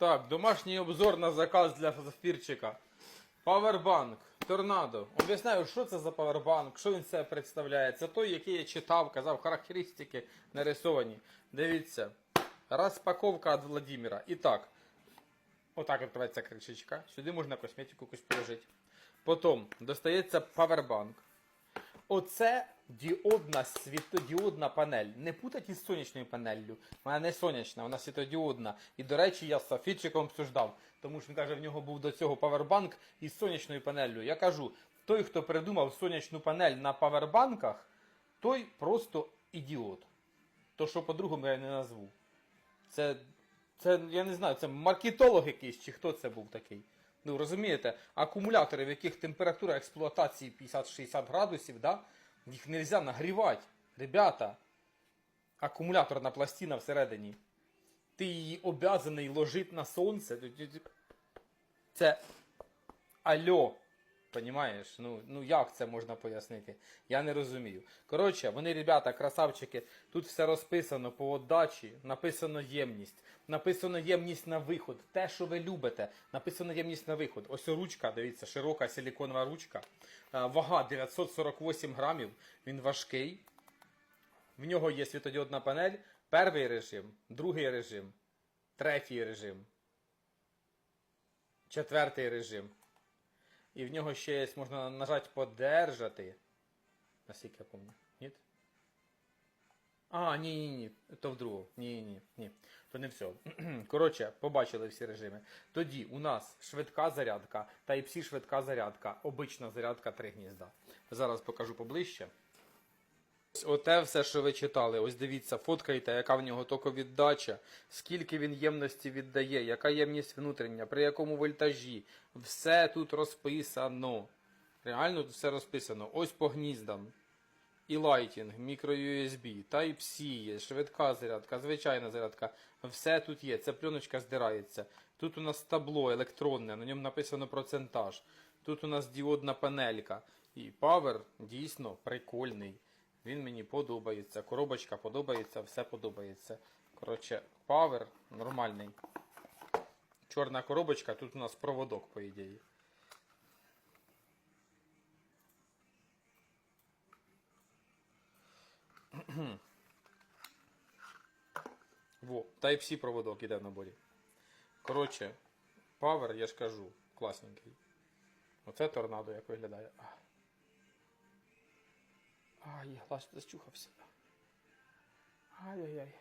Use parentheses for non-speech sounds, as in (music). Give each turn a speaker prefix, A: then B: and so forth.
A: Так, домашній обзор на заказ для зафірчика. Powerbank, торнадо. Об'ясняю, що це за павербанк, що він себе представляє. Це той, який я читав, казав, характеристики нарисовані. Дивіться. Розпаковка від Владимира. І так. Отак відкривається кришечка. Сюди можна косметику якусь положити. Потім достається павербанк. Оце діодна світодіодна панель. Не путать із сонячною панеллю. Вона не сонячна, вона світодіодна. І, до речі, я з Софійчиком обсуждав, тому що він каже, в нього був до цього павербанк із сонячною панеллю. Я кажу, той, хто придумав сонячну панель на павербанках, той просто ідіот. То, що по-другому я не назву. Це, це, я не знаю, це маркетолог якийсь, чи хто це був такий. Ну, розумієте, акумулятори, в яких температура експлуатації 50-60 градусів, да, їх нельзя нагрівати. Ребята, акумуляторна пластина всередині. Ти її обязаний ложити на сонце. Це альо. Понімаєш? Ну, ну як це можна пояснити? Я не розумію. Коротше, вони, ребята, красавчики, тут все розписано по отдачі, написано ємність, написано ємність на виход. Те, що ви любите, написано ємність на виход. Ось ручка, дивіться, широка силіконова ручка. Е, Вага 948 грамів. Він важкий. В нього є світодіодна панель. Перший режим, другий режим, третій режим, четвертий режим. І в нього ще є, можна нажати подержати. Наскільки я пам'ятаю. Ні? А, ні, ні, ні. То в другу. Ні, ні, ні. То не все. (clears throat) Коротше, побачили всі режими. Тоді у нас швидка зарядка, Type-C швидка зарядка, обична зарядка 3 гнізда. Зараз покажу поближче. Оте все, що ви читали. Ось дивіться, фоткайте, яка в нього токовіддача, скільки він ємності віддає, яка ємність внутрішня, при якому вольтажі. Все тут розписано. Реально тут все розписано. Ось по гніздам. І лайтінг, мікро USB, Type-C є, швидка зарядка, звичайна зарядка. Все тут є. Ця пленочка здирається. Тут у нас табло електронне, на ньому написано процентаж. Тут у нас діодна панелька. І Power дійсно прикольний. Він мені подобається. Коробочка подобається, все подобається. Коротше, Power нормальний. Чорна коробочка, тут у нас проводок, по ідеї. (clears throat) Во, Type-C проводок іде в наборі. Коротше, Power, я ж кажу, класненький. Оце торнадо як виглядає. А. Ай, глаз зачухався. Ай-яй-яй.